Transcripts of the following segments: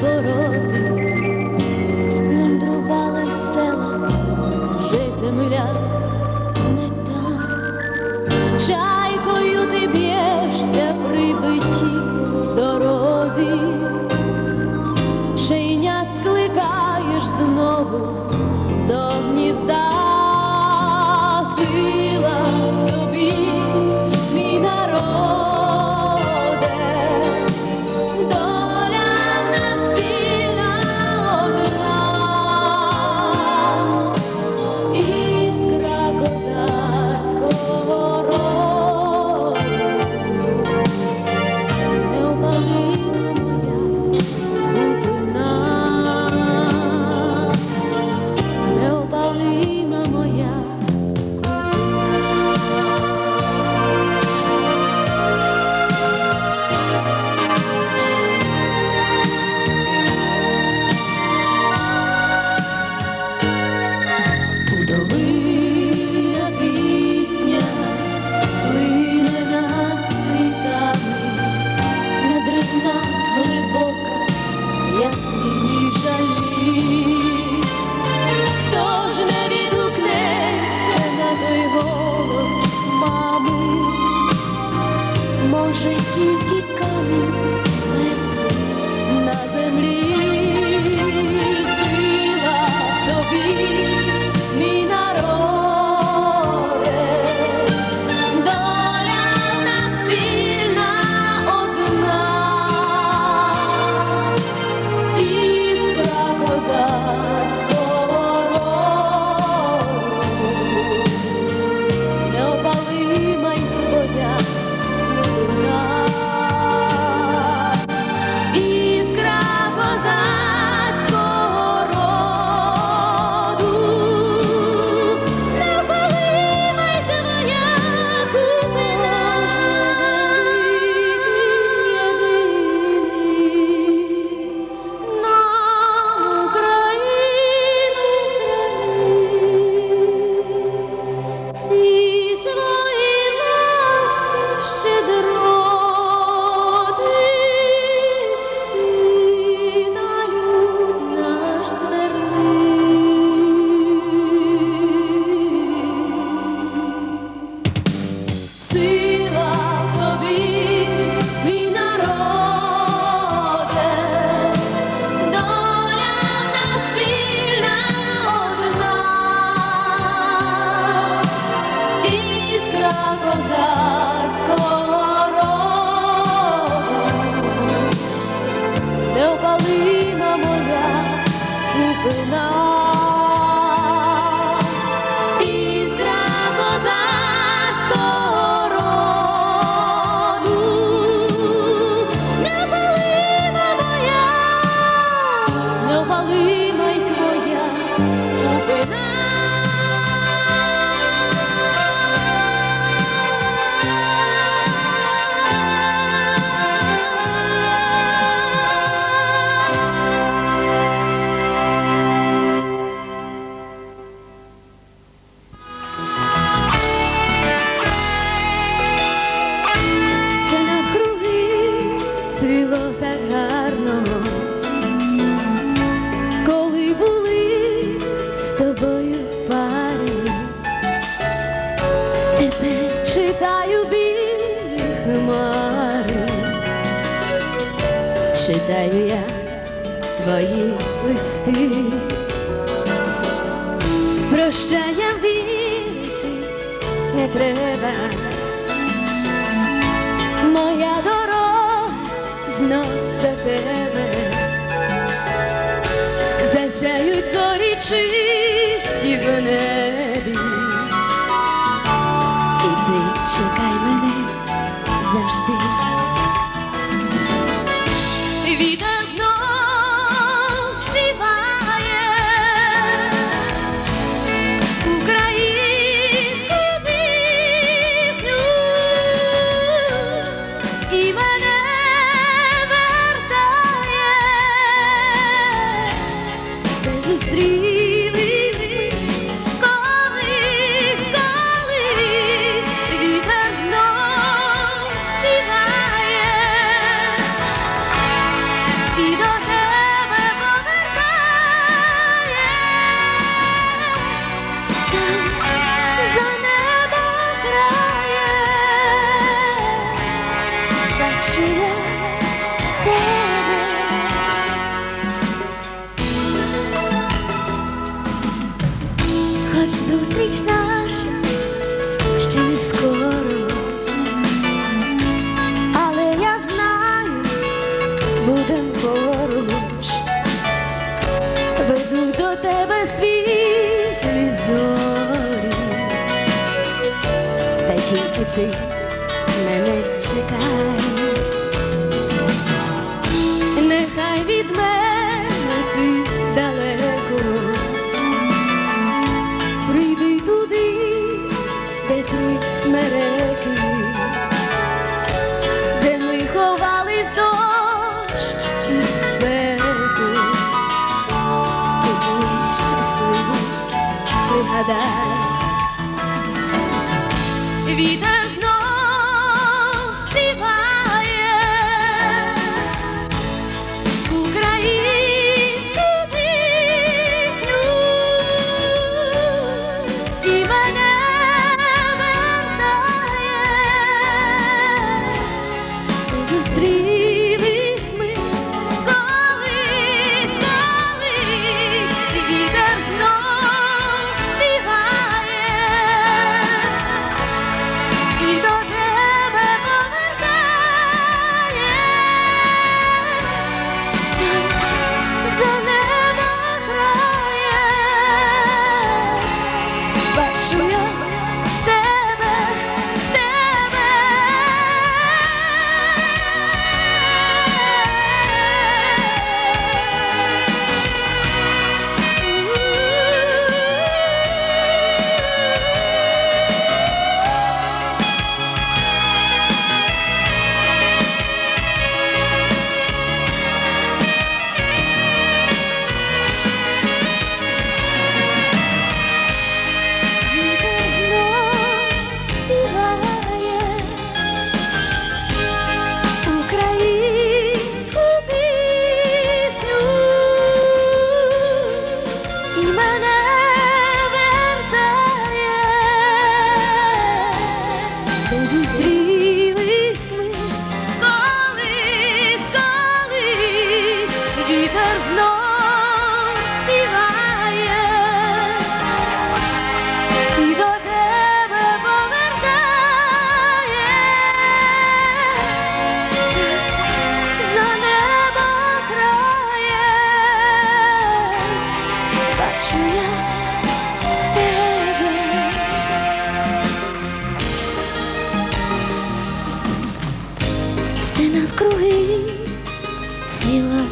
por. читаю я твої листи, прощая віти не треба, моя дорога знов до тебе, засяють зорі чисті в небі, і ти чекай мене завжди. It's me.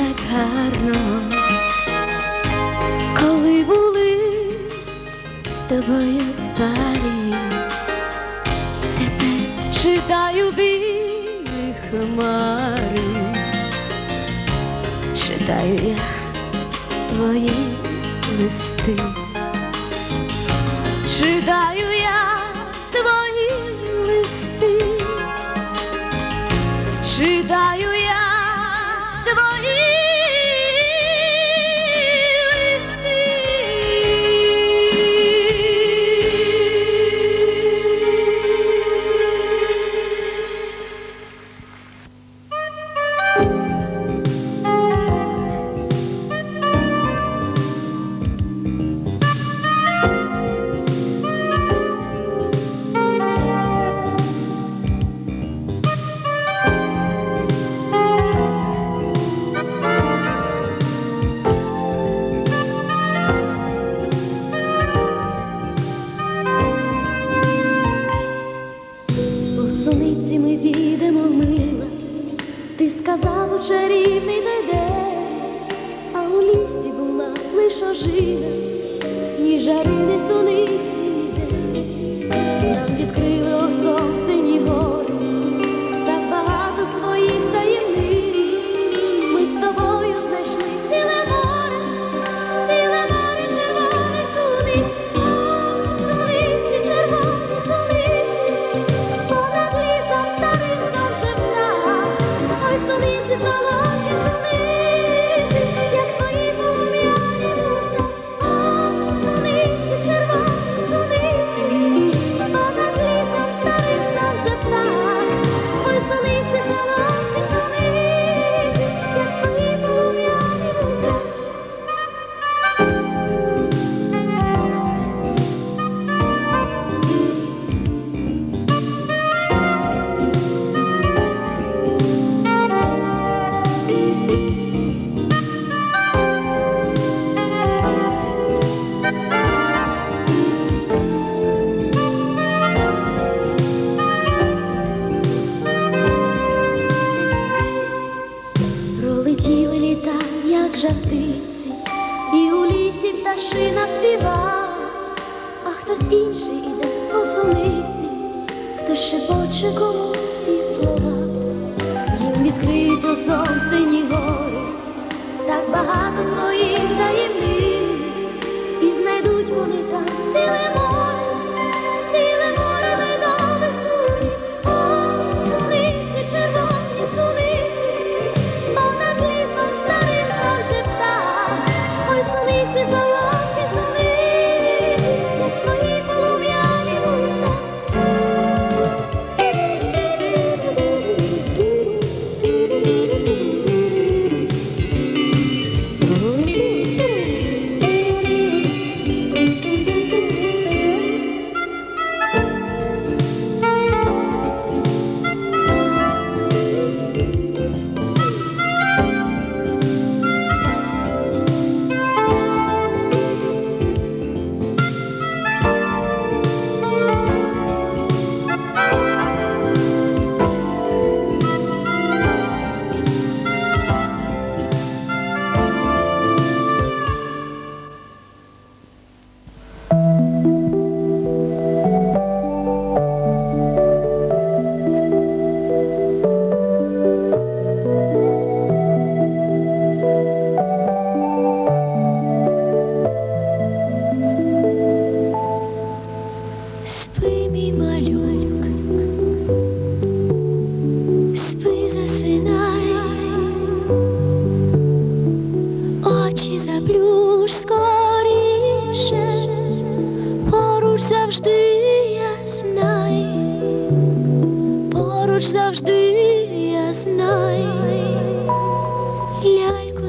так гарно, коли були з тобою в парі, тепер читаю білі хмари, читаю я твої листи, читаю. я що живе, ні жари, ні сониться. пташина співа, а хтось інший іде по суниці, хто шепоче комусь ці слова, їм відкрить у сонце ні гори, так багато своїх таємниць, і знайдуть вони там ціле море.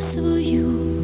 свою.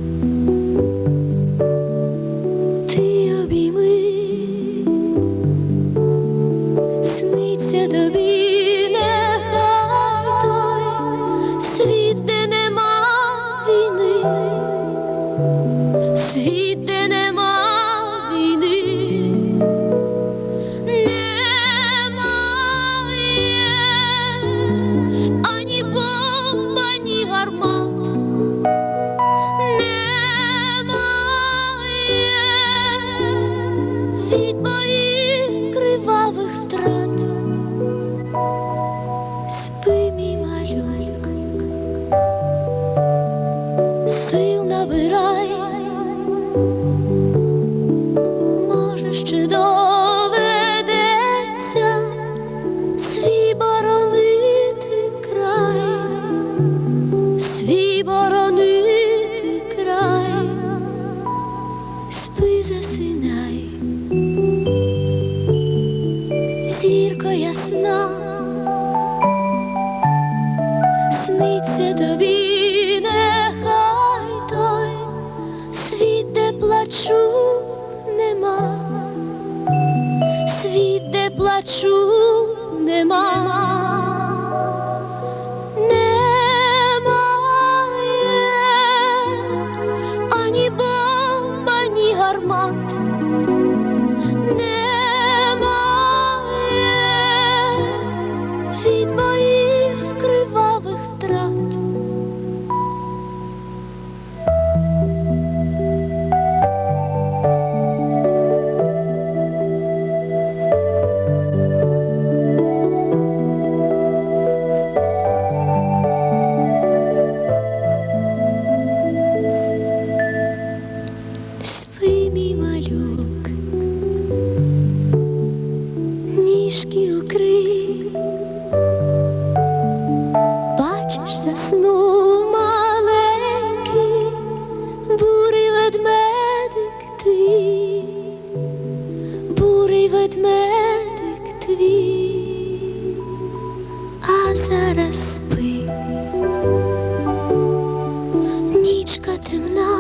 темна,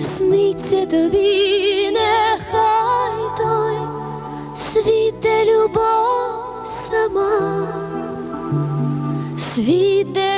сниться тобі, нехай той світ, де любов сама, світ, де